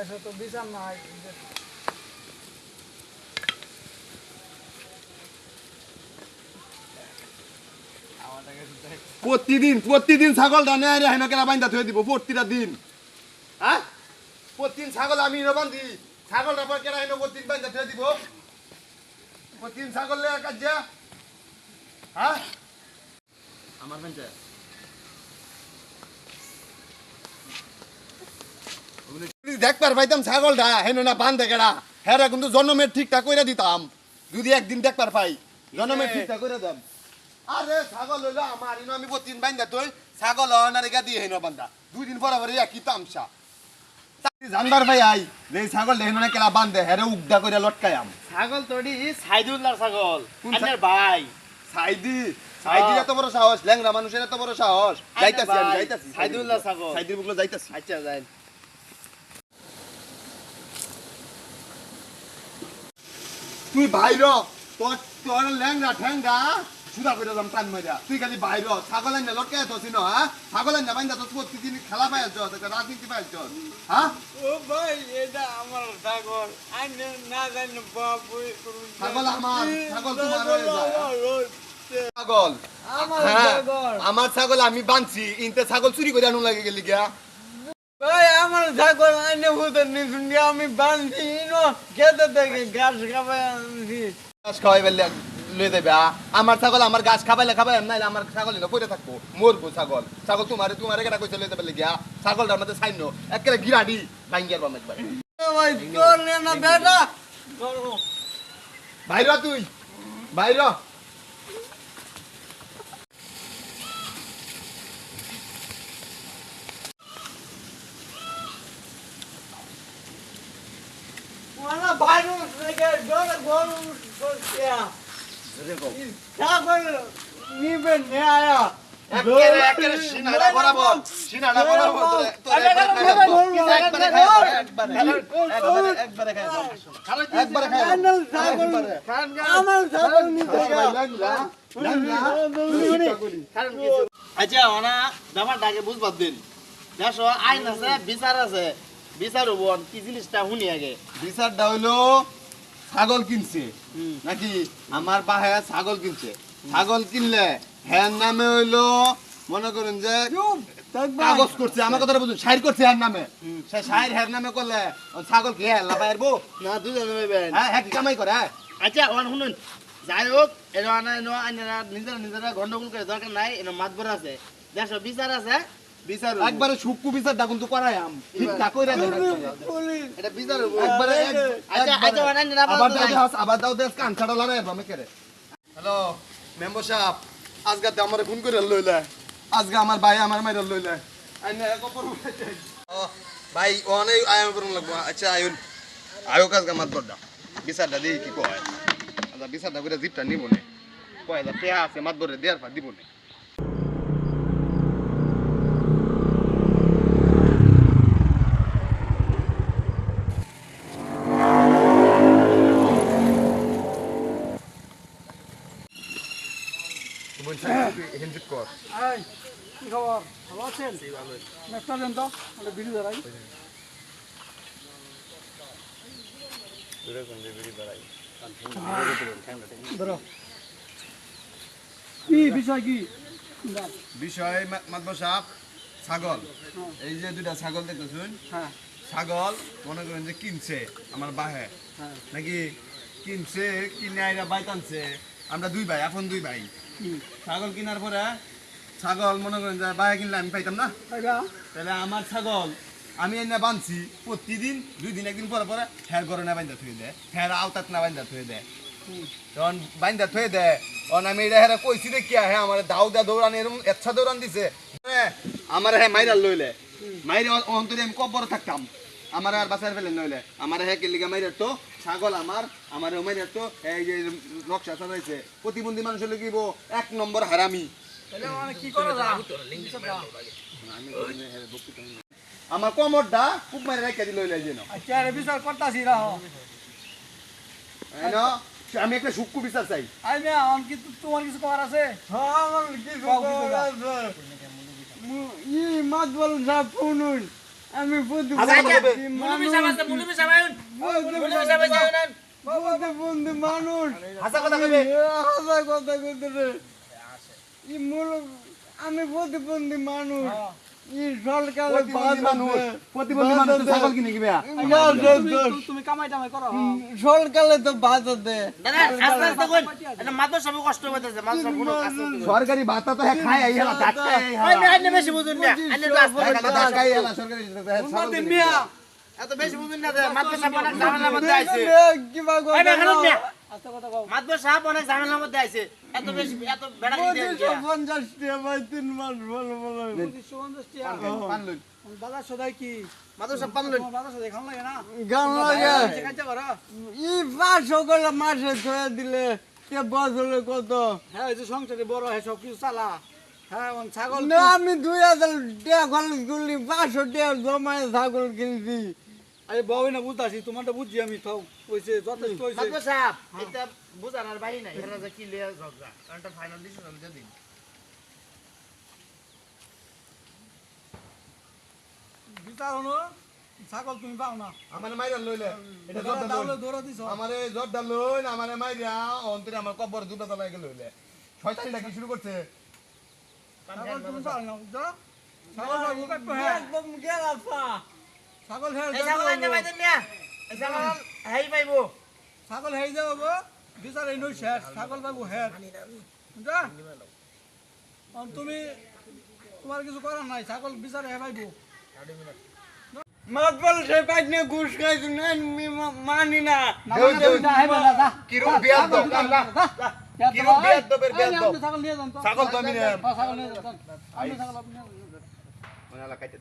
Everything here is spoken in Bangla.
দেশে তো বিচার নাই। প্রতিদিন প্রতিদিন ছাগলটা নেয় রে হেন কেনা বাইন্দা থয়ে দিব প্রতিটা দিন। হ্যাঁ? প্রতিদিন ছাগল আমি বান্ধি ছাগলটা পর কেনা হেন প্রতিদিন বাইন্দা থয়ে দিব। প্রতিদিন ছাগল লে কাজা হ্যাঁ? আমার বাইন্দা যদি দেখবার পাইতাম ছাগলটা হেন না বান্ধে কেডা হ্যাঁ কিন্তু জন্মের ঠিকঠাক করে দিতাম। যদি একদিন দেখবার পাই জন্মের ঠিকঠাক করে দাম। আরে ছাগল হইল আমার ইনো আমি প্রতিদিন বাইন্দা তুই ছাগল দিয়ে হেন দুই দিন পরে পরে একই তামসা। জানবার ভাই আই ছাগল হেন না কেলা বান্ধে হেরে উগদা করে লটকাই আম। ছাগল তোড়ি ছাগল কোন আন্নার ভাই। সাইদি সাইদির এত বড় সাহস ল্যাংরা মানুষের এত বড় সাহস। যাইতাছি আমি ভাই, যাইতাছি। সাইদুল্লাহ ছাগল। সাইদির বুকলো যাইতাছি। আচ্ছা যাই। তুই বাইর তোর তোর ল্যাংরা ঠ্যাংরা সুদা করে দাম টান মারিয়া তুই খালি বাইর ছাগল আইনা লটকে তো সিন হ্যাঁ? ছাগল আইনা বাইন্দা তো প্রতিদিন খেলা পাই আছ রাজনীতি পাই আছ হ্যাঁ? ও ভাই এটা আমার ছাগল। আমি না জানি বাবু ছাগল আমার ছাগল তোমার ছাগল। আমার হ্যাঁ, ছাগল। আমার ছাগল আমি বানছি ইনতে ছাগল চুরি করে আনুন লাগে গেলি গিয়া। ভাই আমার ছাগল আইনে হুতের নিশুন আমি বাঁধছি নো খেতে থেকে ঘাস খাবার আনছি। ঘাস খাওয়াই বেলে লয়ে দেবে আমার ছাগল আমার গাছ খাবাইলে খাবাই নাইলে আমার ছাগল না পড়ে থাকব মরবো ছাগল। ছাগল তোমারে তোমারে কেটা কইছে লয়ে দেবে গিয়া ছাগলটার মধ্যে সাইনো একেবারে গিরাডি ভাঙ্গিয়ার বাম একবার। ভাই তোর না বেটা। বাইর হ তুই বাইর হ। ওনা বাইরে থেকে ডোর গরম করছে ছাগল নিবে নে আয়া একেবারে একেবারে সিনাড়া বরাবর সিনাড়া বরাবর তোরে- তোরে একবারে খাই দেবো। একবারে খাই দেবো, একবারে একবারে একবারে খাই দেবো। একবারে খাই দেবো। আমার ছাগল আমার ছাগল নিতে ভাই, ল্যাংড়া, ল্যাংড়া, চিন্তা করি। আচ্ছা ওনা দামার ডাকে বুঝবার দিন দেখো আইন আছে বিচার আছে বিচার হব কি জিনিসটা শুনি আগে বিচারটা হইল ছাগল কিনছে। নাকি আমার বাহে ছাগল কিনছে? ছাগল কিনলে হ্যার নামে হইল মনে করেন যে কাগজ করছে আমার কথাটা বুঝুন সাইর করছে হ্যার নামে। সে সাইর হ্যার নামে করলে ছাগল কি হ্যাঁ লাফাই আরবো না দুজন হ্যাঁ হ্যাঁ কি কামাই করে হ্যাঁ? আচ্ছা ওন শুনুন। যাই হোক আইনারা নিজেরা নিজেরা গন্ডগোল করে দরকার নাই এনো মাতবর আছে। দেখো বিচার আছে। একবারে সুক্কু করাই আম। ঠিকঠাক কইরা দেন এটা বিচার হব একবারে এক- আচ্ছা একবারে- আচ্ছা ওনা নিরা আবার দাও দেহাস, আবার দাও দেহাস, কান ছাড়া লাগাই আরবাম একেরে। হ্যালো মেম্বার সাহেব আজকে তো আমার ফোন করে লইলে। আজকে আমার ভাই আমার মাইরা লইলে। আইনে এক অপর উঠাইছে। ও, ভাই অনেক আয়ন করুন লাগবো। আচ্ছা আয়ন। আয়ো কাজ কামাত করদা বিচারটা দিই কি কয়? আচ্ছা বিচারটা করে জিপটা নিব নে। কয় টেহা আছে মাত বরে দেড় পা দিব নে। হিন্দিত কর। কি খবর? ভালো আছেন? নেক্সট দেন তো একটা ভিডিও দাঁড়াই ধরো। কি বিষয় কি? বিষয় মাতব সাপ ছাগল। এই যে দুটা ছাগল দেখতেছুন হ্যাঁ। ছাগল মনে করেন যে কিনছে আমার বাহে। হ্যাঁ। নাকি কিনছে কিনে আইরা বাইক আনছে আমরা দুই ভাই এখন দুই ভাই। ছাগল কেনার পরে ছাগল মনে করেন যে বাহে কিনলে আমি পাইতাম না। তাহলে আমার ছাগল আমি এনে বানছি প্রতিদিন দুই দিন একদিন পরে পরে ফের ঘরে না বাইন্দা থুয়ে দেয় ফের আওতাত না বাইন্দা থুয়ে দেয়। তখন বাইন্দা থুয়ে দেয় তখন আমি এটা হেরা কইছি কি হ্যাঁ আমার দাউ দা দৌড়ান এরকম এচ্ছা দৌড়ান দিছে। হ্যাঁ, আমার হ্যাঁ মাইরাল লইলে। মাইরে অন্তরে আমি কব্বর থাকতাম। আমার আর বাসার ফেলেন নইলে। আমার হ্যাঁ কেলিগা মাইরের তো ছাগল আমার আমার মাইরের তো এই যে নকশা সাজাইছে। প্রতিবন্ধী মানুষের লিখিব এক নম্বর হারামি। তাহলে মানে কি করা যায়? আমার কমরটা খুব মারে রেখে দিল লইলে যেন। আচ্ছা বিচার করতাছি রাহ। আমি একটা সুক্কু বিচার চাই। আই না আমার কি তোমার কিছু করার আছে? হ্যাঁ আমার কিছু করার আছে। ই মাত বল না পুনুন আমি বন্ধু বন্ধু মানুষ। কথা কথা রে ই মূল আমি বন্ধু প্রতিবন্ধী মানুষ। সরকারে তো দেয় ভাতা তো হ্যাঁ খায় বেশি বুঝুন কিনে মিয়া। এত বেশি বুঝুন না মাদ্রাসা অনেক ঝামেলার মধ্যে আইছে অনেক ঝামেলার মধ্যে এত বেশি এত বেড়া টাকা ভাই তিন মাস টাকা পান লই সদাই কি? সদাই লাগে না? গান লাগে। ই ছয় দিলে কে বছরে কত? হ্যাঁ এই যে সংসারে বড় হয় সব কিছু চালা। হ্যাঁ ছাগল আমি দুই হাজার টাকা খরচ করলি পাঁচশো টাকা জমায় ছাগল কিনছি। আরে বউ না বুঝতাছি তোমারটা বুঝছি আমি তো কইছে যথেষ্ট হইছে। মাদ্রাসা এটা বুঝানোর বাহি নাই এরা যে কি লিয়ে ঝগড়া। কারণ ফাইনাল ডিসিশন যদি বিচার হলো ছাগল তুমি পাও না। আমারে মাইরা লইলে এটা দাউলে লই দৌড়া দিছ। আমারে জব লই আমারে মাইরা অন্তরে আমার কবর দুটা তলা গেল লইলে। শয়তানি ডাকি শুরু করছে? ছাগল তুমি পাও না ছাগল হ্যাঁ একদম গেলাফা ছাগল এই ছাগল আনতে পাইতেন না? এই ছাগল হেই পাইবো ছাগল হেই যাব বিচার এই নই শেষ ছাগল পাবো বুঝছ তুমি তোমার কিছু করার নাই ছাগল বিচারে হে পাইবো। মাতবল সে পাইনে ঘুষ খাইছি না আমি মানি না। দেউ দেউ কিরম বিয়াদ দাও কিরম বিয়াদ দবের বিয়াদ দাও ছাগল নিয়ে যান তো ছাগল তো আমি ছাগল নিয়ে যান আমি ছাগল আপনি নিয়ে যান। মানে কাইতে